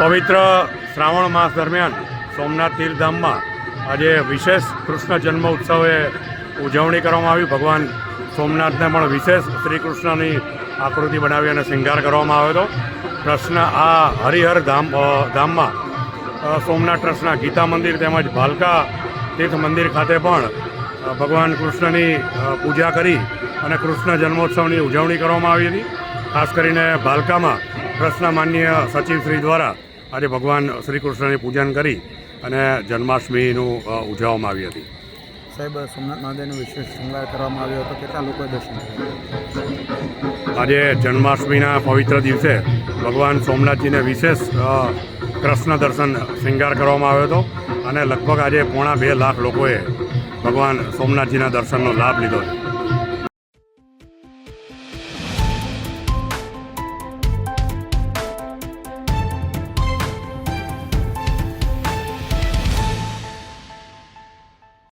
પવિત્ર શ્રાવણ માસ દરમિયાન સોમનાથ તીર્થધામમાં આજે વિશેષ કૃષ્ણ જન્મ ઉત્સવે ઉજવણી કરવામાં આવી. ભગવાન સોમનાથને પણ વિશેષ શ્રી કૃષ્ણની આકૃતિ બનાવી અને શૃંગાર કરવામાં આવ્યો હતો. કૃષ્ણ આ હરિહર ધામ ધામમાં સોમનાથ ટ્રસ્ટના ગીતા મંદિર તેમજ ભાલકા તીર્થ મંદિર ખાતે પણ ભગવાન કૃષ્ણની પૂજા કરી અને કૃષ્ણ જન્મોત્સવની ઉજવણી કરવામાં આવી હતી. ખાસ કરીને ભાલકામાં ટ્રસ્ટના માનનીય સચિવ શ્રી દ્વારા આજે ભગવાન શ્રી કૃષ્ણની પૂજન કરી અને જન્માષ્ટમીનું ઉજવવામાં આવી હતી. સાહેબ સોમનાથ મહાદેવનો વિશેષ શૃંગાર કરવામાં આવ્યો હતો. કેટલા લોકોએ દર્શન આજે જન્માષ્ટમીના પવિત્ર દિવસે ભગવાન સોમનાથજીને વિશેષ કૃષ્ણ દર્શન શૃંગાર કરવામાં આવ્યો હતો અને લગભગ આજે પોણા બે લાખ લોકોએ ભગવાન સોમનાથજીના દર્શનનો લાભ લીધો છે.